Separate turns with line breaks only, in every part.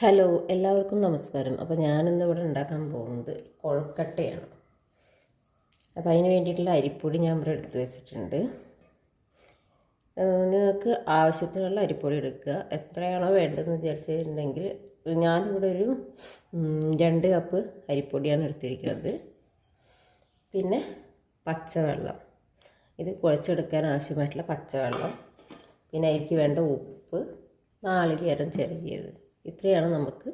Hello എല്ലാവർക്കും നമസ്കാരം. അപ്പോൾ ഞാനിന്ന് ഇവിടെ ഉണ്ടാക്കാൻ പോകുന്നത് കൊഴക്കട്ടയാണ്. അപ്പോൾ അതിന് വേണ്ടിയിട്ടുള്ള അരിപ്പൊടി ഞാൻ ഇവിടെ എടുത്ത് വെച്ചിട്ടുണ്ട്. നിങ്ങൾക്ക് ആവശ്യത്തിനുള്ള അരിപ്പൊടി എടുക്കുക. എത്രയാണോ വേണ്ടതെന്ന് വിചാരിച്ചിട്ടുണ്ടെങ്കിൽ ഞാനിവിടെ ഒരു രണ്ട് കപ്പ് അരിപ്പൊടിയാണ് എടുത്തിരിക്കുന്നത്. പിന്നെ പച്ചവെള്ളം. ഇത് കുഴച്ചെടുക്കാൻ ആവശ്യമായിട്ടുള്ള പച്ചവെള്ളം. പിന്നെ അതിലേക്ക് വേണ്ട ഉപ്പ് നാളികേരം ചെറിയത്. ഇത്രയാണ് നമുക്ക്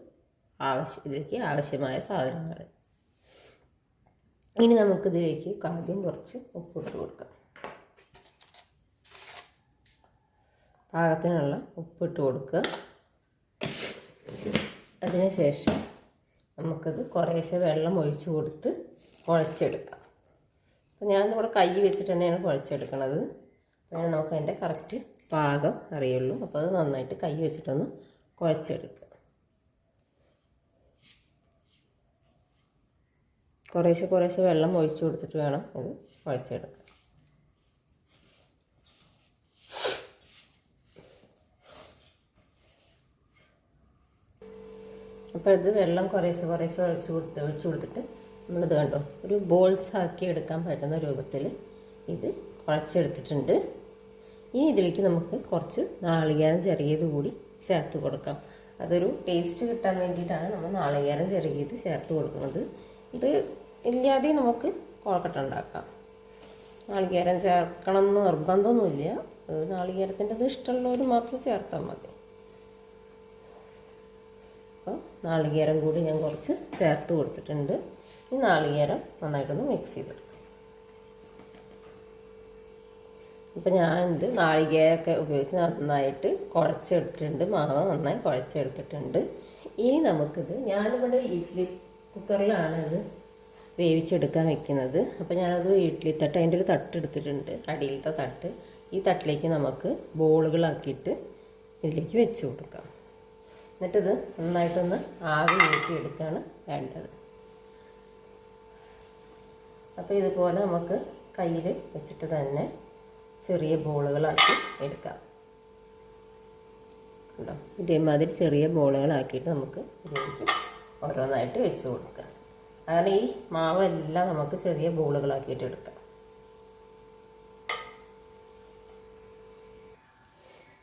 ആവശ്യം ഇതിലേക്ക് ആവശ്യമായ സാധനങ്ങൾ. ഇനി നമുക്കിതിലേക്ക് ആദ്യം കുറച്ച് ഉപ്പിട്ട് കൊടുക്കാം. പാകത്തിനുള്ള ഉപ്പിട്ട് കൊടുക്കുക. അതിനുശേഷം നമുക്കത് കുറേശ്ശെ വെള്ളം ഒഴിച്ചു കൊടുത്ത് കുഴച്ചെടുക്കാം. അപ്പോൾ നമ്മുടെ കൈ വെച്ചിട്ട് തന്നെയാണ് കുഴച്ചെടുക്കണത്. അപ്പോഴാണ് നമുക്ക് അതിന്റെ കറക്റ്റ് പാകം അറിയുള്ളൂ. അപ്പോൾ അത് നന്നായിട്ട് കൈ വെച്ചിട്ടൊന്ന് കുഴച്ചെടുക്കുക. കുറേശ്ശെ കുറേശ്ശെ വെള്ളം ഒഴിച്ചു കൊടുത്തിട്ട് വേണം ഇത് കുഴച്ചെടുക്കാൻ അപ്പോൾ ഇത് വെള്ളം കുറേശ്ശെ കുറേശ്ശെ ഒഴിച്ചു കൊടുത്ത് ഒഴിച്ചു കൊടുത്തിട്ട് നമ്മളിത് കണ്ടോ? ഒരു ബോൾസ് ആക്കി എടുക്കാൻ പറ്റുന്ന രൂപത്തിൽ ഇത് കുഴച്ചെടുത്തിട്ടുണ്ട്. ഇനി ഇതിലേക്ക് നമുക്ക് കുറച്ച് നാളികേരം ചെറിയത് കൂടി ചേർത്ത് കൊടുക്കാം. അതൊരു ടേസ്റ്റ് കിട്ടാൻ വേണ്ടിയിട്ടാണ് നമ്മൾ നാളികേരം ചെറിയത് ചേർത്ത് കൊടുക്കുന്നത്. ഇത് ഇല്ലാതെ നമുക്ക് കുഴക്കട്ട ഉണ്ടാക്കാം. നാളികേരം ചേർക്കണം എന്ന് നിർബന്ധമൊന്നുമില്ല. അത് നാളികേരത്തിന്റെ ഇത് ഇഷ്ടമുള്ളവർ മാത്രം ചേർത്താൽ മതി. അപ്പോൾ നാളികേരം കൂടി ഞാൻ കുറച്ച് ചേർത്ത് കൊടുത്തിട്ടുണ്ട്. ഈ നാളികേരം നന്നായിട്ടൊന്ന് മിക്സ് ചെയ്തെടുക്കാം. ഞാൻ ഇത് നാളികേരമൊക്കെ ഉപയോഗിച്ച് നന്നായിട്ട് കുഴച്ചെടുത്തിട്ടുണ്ട്. മാവ് നന്നായി കുഴച്ചെടുത്തിട്ടുണ്ട്. ഇനി നമുക്കിത് ഞാനിവിടെ ഇഡ്ഡലി കുക്കറിലാണ് ഇത് വേവിച്ചെടുക്കാൻ വെക്കുന്നത്. അപ്പോൾ ഞാനത് ഇഡ്ഡലി തട്ട് അതിന്റെ ഒരു തട്ട് എടുത്തിട്ടുണ്ട്. അടിയിലത്തെ തട്ട്. ഈ തട്ടിലേക്ക് നമുക്ക് ബോളുകളാക്കിയിട്ട് ഇതിലേക്ക് വെച്ച് കൊടുക്കാം. എന്നിട്ടിത് നന്നായിട്ടൊന്ന് ആവി എടുക്കുകയാണ് വേണ്ടത്. അപ്പോൾ ഇതുപോലെ നമുക്ക് കയ്യിൽ വെച്ചിട്ട് തന്നെ ചെറിയ ബോളുകളാക്കി എടുക്കാം. കണ്ടോ? ഇതേമാതിരി ചെറിയ ബോളുകളാക്കിയിട്ട് നമുക്ക് ഇതിലേക്ക് ഓരോന്നായിട്ട് വെച്ച് കൊടുക്കാം. അങ്ങനെ ഈ മാവ് എല്ലാം നമുക്ക് ചെറിയ ബോളുകളാക്കിയിട്ട് എടുക്കാം.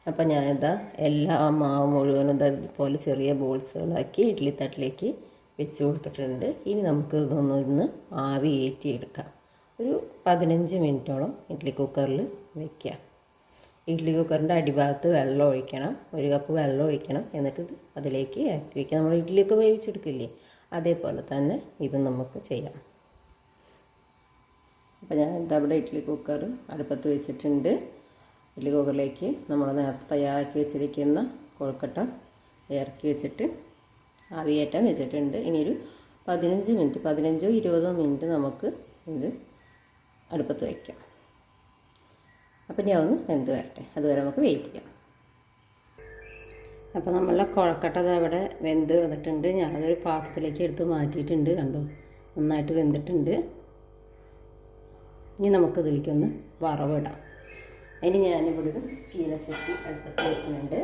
അപ്പം ഞാനിതാ എല്ലാ മാവ് മുഴുവനും ഇതാ ഇതുപോലെ ചെറിയ ബോൾസുകളാക്കി ഇഡ്ഡലി തട്ടിലേക്ക് വെച്ച് കൊടുത്തിട്ടുണ്ട്. ഇനി നമുക്ക് ഇതൊന്ന് ഇന്ന് ആവി ഏറ്റിയെടുക്കാം ഒരു പതിനഞ്ച് മിനിറ്റോളം ഇഡ്ഡലി കുക്കറിൽ വയ്ക്കുക ഇഡ്ഡലി കുക്കറിന്റെ അടിഭാഗത്ത് വെള്ളം ഒഴിക്കണം. ഒരു കപ്പ് വെള്ളം ഒഴിക്കണം. എന്നിട്ട് അതിലേക്ക് ഇറക്കി വയ്ക്കുക നമ്മൾ ഇഡ്ഡലിയൊക്കെ വേവിച്ചെടുക്കില്ലേ? അതേപോലെ തന്നെ ഇത് നമുക്ക് ചെയ്യാം. അപ്പോൾ ഞാൻ ഇതാ ഇവിടെ ഇഡ്ഡലി കുക്കർ അടുപ്പത്ത് വെച്ചിട്ടുണ്ട്. ഇഡ്ഡലി കുക്കറിലേക്ക് നമ്മൾ നേരത്തെ തയ്യാറാക്കി വെച്ചിരിക്കുന്ന കൊഴുക്കട്ട ഇറക്കി വെച്ചിട്ട് ആവിയേറ്റം വെച്ചിട്ടുണ്ട്. ഇനിയൊരു പതിനഞ്ച് മിനിറ്റ് പതിനഞ്ചോ ഇരുപതോ മിനിറ്റ് നമുക്ക് ഇത് അടുപ്പത്ത് വയ്ക്കാം അപ്പം ഞാൻ ഒന്ന് വെന്ത് വരട്ടെ. അതുവരെ നമുക്ക് വെയിറ്റ് ചെയ്യാം. അപ്പോൾ നമ്മളുടെ കുഴക്കട്ട അവിടെ വെന്ത് വന്നിട്ടുണ്ട്. ഞാനതൊരു പാത്രത്തിലേക്ക് എടുത്ത് മാറ്റിയിട്ടുണ്ട്. കണ്ടോ? നന്നായിട്ട് വെന്തിട്ടുണ്ട്. ഇനി നമുക്കിതിലേക്കൊന്ന് വറവിടാം. അതിന് ഞാനിവിടെ ഒരു ചീനച്ചട്ടി അടുത്ത് വെക്കുന്നുണ്ട്.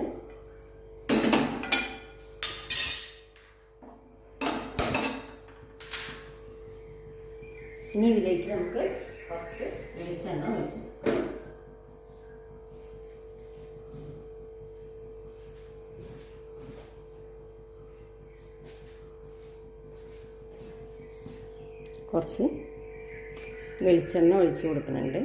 ഇനി ഇതിലേക്ക് നമുക്ക് കുറച്ച് വെളിച്ചെണ്ണ ഒഴിച്ചു കുറച്ച് വെളിച്ചെണ്ണ ഒഴിച്ചു കൊടുക്കുന്നുണ്ട്.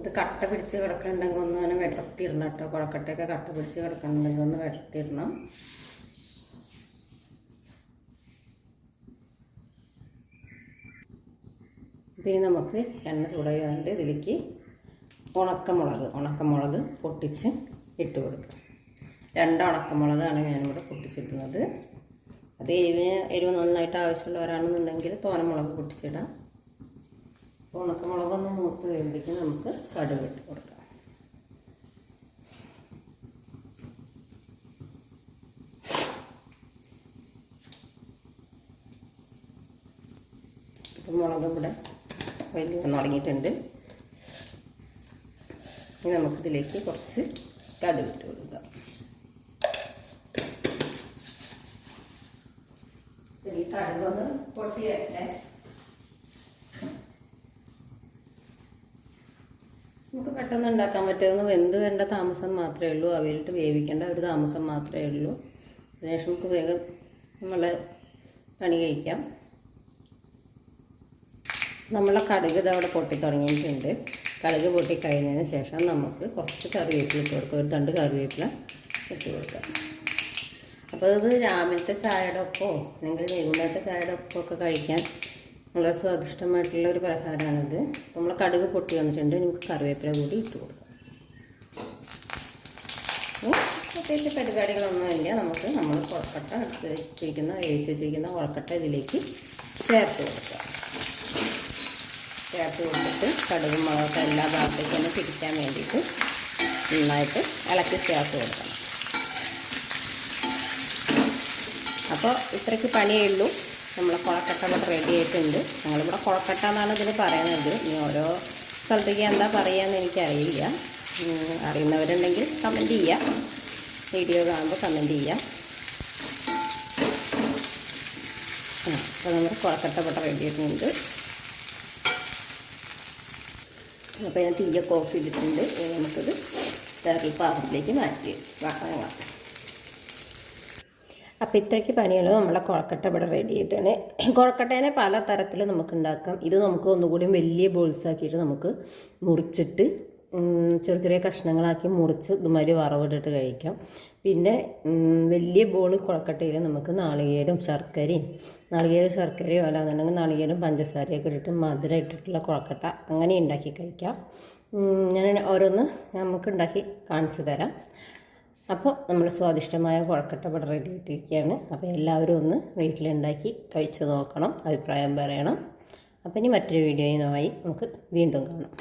അത് കട്ട പിടിച്ച് കിടക്കുന്നുണ്ടെങ്കിൽ ഒന്ന് അങ്ങനെ വിടർത്തിയിടണം കേട്ടോ. കുഴക്കട്ടയൊക്കെ കട്ട പിടിച്ച് കിടക്കുന്നുണ്ടെങ്കിൽ ഒന്ന് വിടർത്തിയിടണം. പിന്നെ നമുക്ക് എണ്ണ ചൂടായതുകൊണ്ട് ഇതിലേക്ക് ഉണക്കമുളക് ഉണക്കമുളക് പൊട്ടിച്ച് ഇട്ട് കൊടുക്കുക രണ്ട് ഉണക്കമുളകാണ് ഞാനിവിടെ പൊട്ടിച്ചിടുന്നത്. അത് എരിവിന് എരിവ് നന്നായിട്ട് ആവശ്യമുള്ളവരാണെന്നുണ്ടെങ്കിൽ തോരമുളക് പൊട്ടിച്ചിടാം. ഉണക്കമുളകൊന്ന് മൂത്ത് വരുമ്പോഴേക്കും നമുക്ക് കടുക് ഇട്ട് കൊടുക്കാം. ഇപ്പം മുളക് ഇവിടെ വലിയ വന്ന് തുടങ്ങിയിട്ടുണ്ട്. ഇനി നമുക്കിതിലേക്ക് കുറച്ച് കടുക് ഇട്ട് കൊടുക്കാം. ഈ കടുകൊന്ന് പൊട്ടി വരട്ടെ നമുക്ക് പെട്ടെന്ന് ഉണ്ടാക്കാൻ പറ്റുന്ന വെന്ത് വേണ്ട താമസം മാത്രമേ ഉള്ളൂ. അവയിലിട്ട് വേവിക്കേണ്ട ഒരു താമസം മാത്രമേ ഉള്ളൂ. അതിനുശേഷം നമുക്ക് വേഗം നമ്മൾ പണി കഴിക്കാം. നമ്മളെ കടുക് ഇത് അവിടെ പൊട്ടി തുടങ്ങിയിട്ടുണ്ട്. കടുക് പൊട്ടി കഴിഞ്ഞതിന് ശേഷം നമുക്ക് കുറച്ച് കറിവേപ്പില ഇട്ട് കൊടുക്കാം. ഒരു തണ്ട് കറിവേപ്പില ഇട്ട് കൊടുക്കാം. അപ്പോൾ ഇത് രാവിലത്തെ ചായയുടെ ഒപ്പമോ? അല്ലെങ്കിൽ വൈകുന്നേരത്തെ ചായയുടെ ഒപ്പമൊക്കെ കഴിക്കാൻ വളരെ സ്വാദിഷ്ടമായിട്ടുള്ള ഒരു പലഹാരമാണിത്. നമ്മൾ കടുക് പൊട്ടി വന്നിട്ടുണ്ട്. നമുക്ക് കറിവേപ്പില കൂടി ഇട്ട് കൊടുക്കാം. പ്രത്യേകിച്ച് പരിപാടികളൊന്നുമില്ല നമുക്ക് നമ്മൾ കുഴക്കട്ട എടുത്ത് വെച്ചിരിക്കുന്ന വേവിച്ച് വെച്ചിരിക്കുന്ന കുഴക്കട്ട ഇതിലേക്ക് ചേർത്ത് കൊടുക്കാം. ചേർത്ത് കൊടുത്തിട്ട് കടുകും മുളകൊക്കെ എല്ലാ ഭാഗത്തേക്കും ഒന്ന് പിടിക്കാൻ വേണ്ടിയിട്ട് നന്നായിട്ട് ഇളക്കി ചേർത്ത് കൊടുക്കണം. അപ്പോൾ ഇത്രയ്ക്ക് പണിയേ ഉള്ളൂ. നമ്മളെ കുളക്കട്ട ഇവിടെ റെഡി ആയിട്ടുണ്ട്. ഞങ്ങളിവിടെ കുളക്കട്ട എന്നാണ് ഇതിന് പറയുന്നത്. ഇനി ഓരോ സ്ഥലത്തേക്ക് എന്താ പറയുകയെന്ന് എനിക്കറിയില്ല. അറിയുന്നവരുണ്ടെങ്കിൽ കമന്റ് ചെയ്യാം. വീഡിയോ കാണുമ്പോൾ കമന്റ് ചെയ്യാം. അപ്പോൾ നമ്മുടെ കുളക്കട്ട ഇവിടെ റെഡി ആയിട്ടുണ്ട്. അപ്പോൾ ഞാൻ തീയൊക്കെ ഓഫ് ചെയ്തിട്ടുണ്ട്. നമുക്കത് വേറൊരു പാത്രത്തിലേക്ക് മാറ്റി വാങ്ങാം അപ്പോൾ ഇത്രയ്ക്ക് പണിയുള്ളത് നമ്മളെ കുഴക്കട്ട ഇവിടെ റെഡി ആയിട്ടാണ്. കുഴക്കട്ടേനെ പല തരത്തിൽ നമുക്ക് ഉണ്ടാക്കാം. ഇത് നമുക്ക് ഒന്നുകൂടി വലിയ ബോൾസ് ആക്കിയിട്ട് നമുക്ക് മുറിച്ചിട്ട് ചെറിയ ചെറിയ കഷ്ണങ്ങളാക്കി മുറിച്ച് ഇതുമാതിരി വറവിട്ടിട്ട് കഴിക്കാം. പിന്നെ വലിയ ബോൾ കുഴക്കട്ടയിൽ നമുക്ക് നാളികേരം ശർക്കരയും നാളികേരം ശർക്കരയോ അല്ലാന്നുണ്ടെങ്കിൽ നാളികേരം പഞ്ചസാരയൊക്കെ ഇട്ടിട്ട് മധുരം ഇട്ടിട്ടുള്ള കുഴക്കട്ട അങ്ങനെ ഉണ്ടാക്കി കഴിക്കാം. ഞാൻ ഓരോന്ന് നമുക്ക് ഉണ്ടാക്കി കാണിച്ചു തരാം. അപ്പോൾ നമ്മൾ സ്വാദിഷ്ടമായ കുഴക്കട്ട ഇവിടെ റെഡി ആയിട്ടിരിക്കുകയാണ്. അപ്പോൾ എല്ലാവരും ഒന്ന് വീട്ടിലുണ്ടാക്കി കഴിച്ചു നോക്കണം അഭിപ്രായം പറയണം. അപ്പോൾ ഇനി മറ്റൊരു വീഡിയോയുമായി നമുക്ക് വീണ്ടും കാണാം.